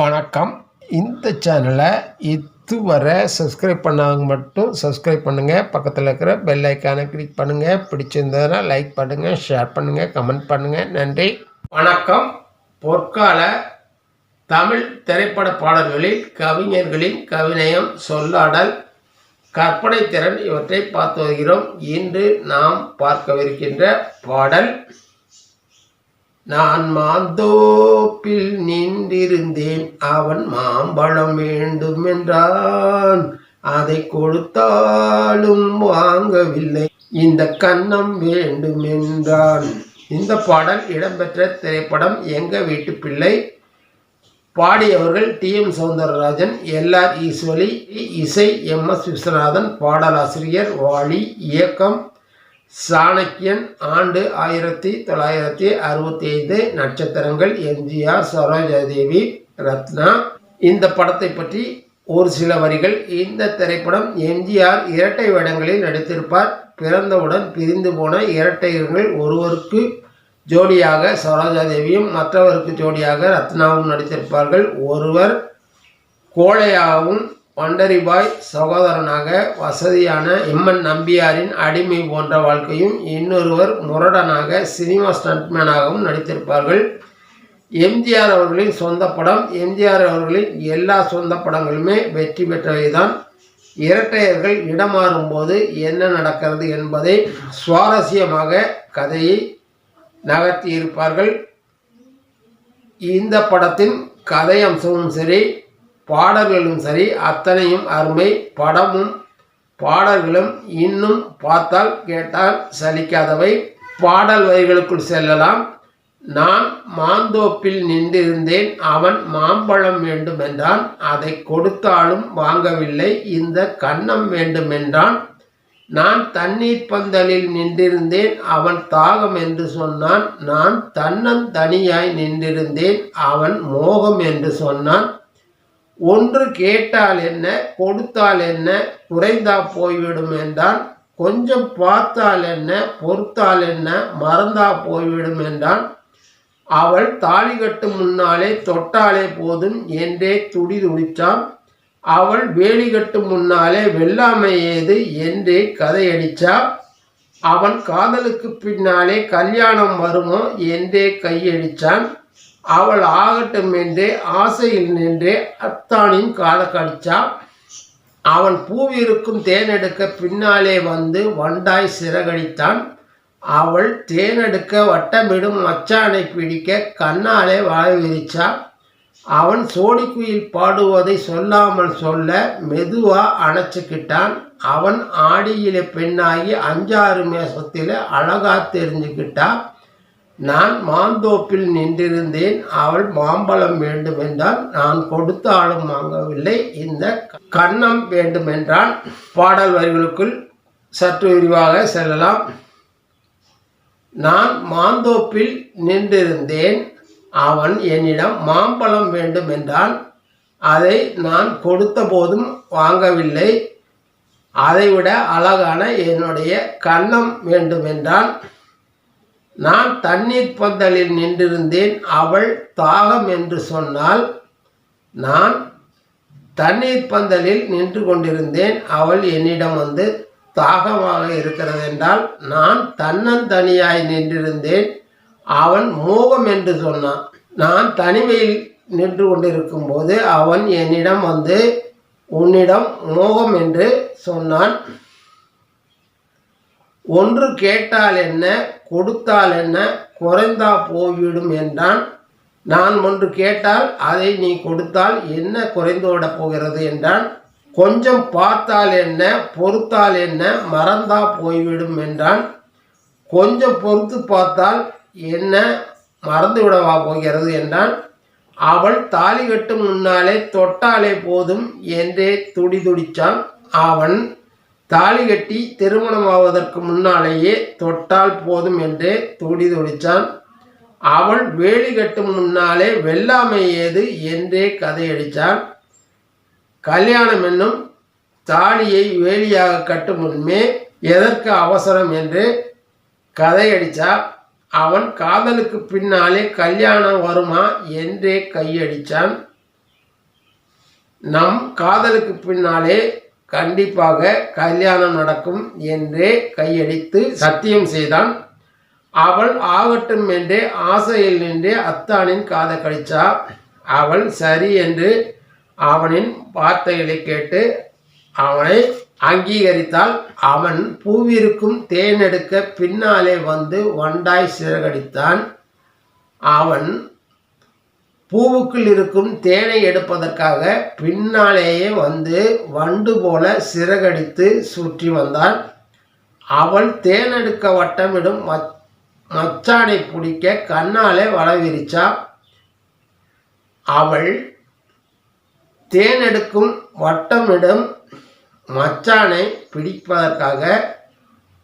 வணக்கம். இந்த சேனலை இதுவரை சப்ஸ்கிரைப் பண்ணாங்க மட்டும் சப்ஸ்கிரைப் பண்ணுங்கள் பக்கத்தில் இருக்கிற பெல் ஐக்கானை கிளிக் பண்ணுங்கள் பிடிச்சிருந்ததுன்னா லைக் பண்ணுங்கள் ஷேர் பண்ணுங்கள் கமெண்ட் பண்ணுங்கள் நன்றி. வணக்கம். பொற்கால தமிழ் திரைப்பட பாடல்களில் கவிஞர்களின் கவிநயம் சொல்லாடல் கற்பனை திறன் இவற்றை பார்த்து வருகிறோம். இன்று நாம் பார்க்கவிருக்கின்ற பாடல் நான் மாந்தோப்பில் நின்றிருந்தேன். அவன் மாம்பழம் வேண்டும் என்றான் அதை கொடுத்தாலும் வாங்கவில்லை. இந்த கன்னம் வேண்டும் என்றான் இந்த பாடல் இடம்பெற்ற திரைப்படம் எங்க வீட்டு பிள்ளை. பாடியவர்கள் T. M. Soundararajan L. R. Eswari இசை எம். எஸ். விஸ்வநாதன் பாடலாசிரியர் வாலி இயக்கம் சாணக்கியன் ஆண்டு ஆயிரத்தி தொள்ளாயிரத்தி அறுபத்தி ஐந்து நட்சத்திரங்கள் எம்ஜிஆர் சரோஜாதேவி ரத்னா. இந்த படத்தை பற்றி ஒரு சில வரிகள். இந்த திரைப்படம் எம்ஜிஆர் இரட்டை வேடங்களில் நடித்திருப்பார். பிறந்தவுடன் பிரிந்து போன இரட்டையர்கள் ஒருவருக்கு ஜோடியாக சரோஜாதேவியும் மற்றவருக்கு ஜோடியாக ரத்னாவும் நடித்திருப்பார்கள். ஒருவர் கோழையாகவும் பண்டரிபாய் சகோதரனாக வசதியான எம்என் நம்பியாரின் அடிமை போன்ற வாழ்க்கையும் இன்னொருவர் முரடனாக சினிமா ஸ்டண்ட்மேனாகவும் நடித்திருப்பார்கள். எம்ஜிஆர் அவர்களின் சொந்த படம் எம்ஜிஆர் அவர்களின் எல்லா சொந்த படங்களுமே வெற்றி பெற்றவைதான். இரட்டையர்கள் இடமாறும் போது என்ன நடக்கிறது என்பதை சுவாரஸ்யமாக கதையை நகர்த்தி இருப்பார்கள் இந்த படத்தின் கதை அம்சமும் சரி பாடல்களும் சரி அத்தனையும் அருமை. படமும் பாடல்களும் இன்னும் பார்த்தால் கேட்டால் சலிக்காதவை. பாடல் வரிகளுக்குள் செல்லலாம். நான் மாந்தோப்பில் நின்றிருந்தேன் அவன் மாம்பழம் வேண்டுமென்றான். அதை கொடுத்தாலும் வாங்கவில்லை. இந்த கன்னம் வேண்டுமென்றான். நான் தண்ணீர் பந்தலில் நின்றிருந்தேன். அவன் தாகம் என்று சொன்னான். நான் தன்னன் தனியாய் நின்றிருந்தேன். அவன் மோகம் என்று சொன்னான். ஒன்று கேட்டால் என்ன கொடுத்தால் என்ன குறைந்தா போய்விடும் என்றான். கொஞ்சம் பார்த்தால் என்ன பொறுத்தால் என்ன மறந்தா போய்விடும் என்றான். அவள் தாலி கட்டு முன்னாலே தொட்டாலே போதும் என்றே துடி துடித்தான் அவள் வேலி கட்டு முன்னாலே வெள்ளாமை ஏது என்றே கதையடிச்சா. அவன் காதலுக்கு பின்னாலே கல்யாணம் வருமோ என்றே கையடிச்சான். அவள் ஆகட்டும் என்றே ஆசையில் நின்றே அத்தானின் காலை கடிச்சா அவன் பூவிருக்கும் தேனெடுக்க பின்னாலே வந்து வண்டாய் சிறகடித்தான். அவள் தேனெடுக்க வட்டமிடும் மச்சானை பிடிக்க கண்ணாலே வாய் அவன் சோடிக்குயில் பாடுவதை சொல்லாமல் சொல்ல மெதுவா அணைச்சிக்கிட்டான். அவன் ஆடியில பெண்ணாகி அஞ்சாறு மேசத்தில் அழகா தெரிஞ்சுக்கிட்டான் நான் மாந்தோப்பில் நின்றிருந்தேன். அவள் மாம்பழம் வேண்டுமென்றால் நான் கொடுத்தாலும் வாங்கவில்லை. இந்த கண்ணம் வேண்டுமென்றான் பாடல் வரிகளுக்குள் சற்று விரிவாக செல்லலாம். நான் மாந்தோப்பில் நின்றிருந்தேன். அவன் என்னிடம் மாம்பழம் வேண்டுமென்றால் அதை நான் கொடுத்த போதும் வாங்கவில்லை. அதைவிட அழகான என்னுடைய கண்ணம் வேண்டுமென்றால் நான் தண்ணீர் பந்தலில் நின்றிருந்தேன் அவள் தாகம் என்று சொன்னால் நான் தண்ணீர் பந்தலில் நின்று கொண்டிருந்தேன் அவள் என்னிடம் வந்து தாகமாக இருக்கிறது என்றால் நான் தன்னந்தனியாய் நின்றிருந்தேன் அவன் மோகம் என்று சொன்னான். நான் தனிமையில் நின்று கொண்டிருக்கும் போது அவன் என்னிடம் வந்து உன்னிடம் மோகம் என்று சொன்னான். ஒன்று கேட்டால் என்ன கொடுத்தால் என்ன குறைந்தா போய்விடும் என்றான். நான் ஒன்று கேட்டால் அதை நீ கொடுத்தால் என்ன குறைந்து விடப் போகிறது என்றான். கொஞ்சம் பார்த்தால் என்ன பொறுத்தால் என்ன மறந்தா போய்விடும் என்றான். கொஞ்சம் பொறுத்து பார்த்தால் என்ன மறந்து விடவா போகிறது என்றான். அவள் தாலி கட்டும் முன்னாலே தொட்டாலே போதும் என்றே துடிதுடிச்சான். அவன் தாலி கட்டி திருமணமாவதற்கு முன்னாலேயே தொட்டால் போதும் என்றே துடி துடிச்சான். அவள் வேலி கட்டும் முன்னாலே வெள்ளாமை ஏது என்றே கதையடித்தான் கல்யாணம் என்னும் தாலியை வேலியாக கட்டும் முன்பே எதற்கு அவசரம் என்று கதையடித்தா அவன் காதலுக்கு பின்னாலே கல்யாணம் வருமா என்றே கையடித்தான் நம் காதலுக்கு பின்னாலே கண்டிப்பாக கல்யாணம் நடக்கும் என்றே கையடித்து சத்தியம் செய்தான். அவள் ஆகட்டும் என்றே ஆசையில் நின்றே அத்தானின் காதை கழிச்சா அவள் சரி என்று அவனின் வார்த்தைகளை கேட்டு அவனை அங்கீகரித்தால் அவன் பூவிற்கும் தேனெடுக்க பின்னாலே வந்து வண்டாய் சிறகடித்தான். அவன் பூவுக்குள் இருக்கும் தேனை எடுப்பதற்காக பின்னாலேயே வந்து வண்டு போல சிறகடித்து சுற்றி வந்தாள். அவள் தேனெடுக்க வட்டமிடும் மச் மச்சானை பிடிக்க கண்ணாலே வளவிரிச்சா. அவள் தேனெடுக்கும் வட்டமிடும் மச்சானை பிடிப்பதற்காக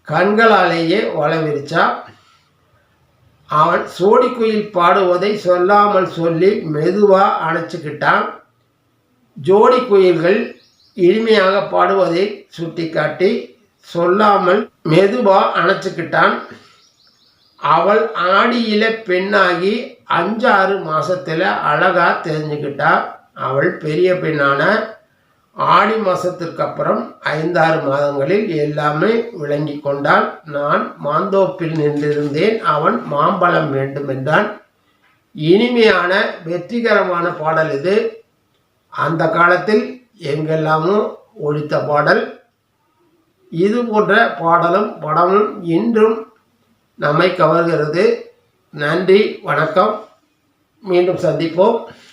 கண்களாலேயே வளவிரிச்சா. அவன் சோடிக்குயில் பாடுவதை சொல்லாமல் சொல்லி மெதுவாக அணைச்சிக்கிட்டான். ஜோடி குயில்கள் இனிமையாக பாடுவதை சுட்டிக்காட்டி சொல்லாமல் மெதுவாக அணைச்சிக்கிட்டான். அவள் ஆடியில பெண்ணாகி அஞ்சாறு மாதத்தில் அழகாக தெரிஞ்சுக்கிட்டா. அவள் பெரிய பெண்ணான ஆடி மாதத்திற்கு அப்புறம் ஐந்தாறு மாதங்களில் எல்லாமே விளங்கி கொண்டான். நான் மாந்தோப்பில் நின்றிருந்தேன். அவன் மாம்பழம் வேண்டும் என்றான். இனிமையான வெற்றிகரமான பாடல் இது. அந்த காலத்தில் எங்கெல்லாமோ ஒழித்த பாடல். இது போன்ற பாடலும் படமும் இன்றும் நம்மை கவர்கிறது. நன்றி வணக்கம். மீண்டும் சந்திப்போம்.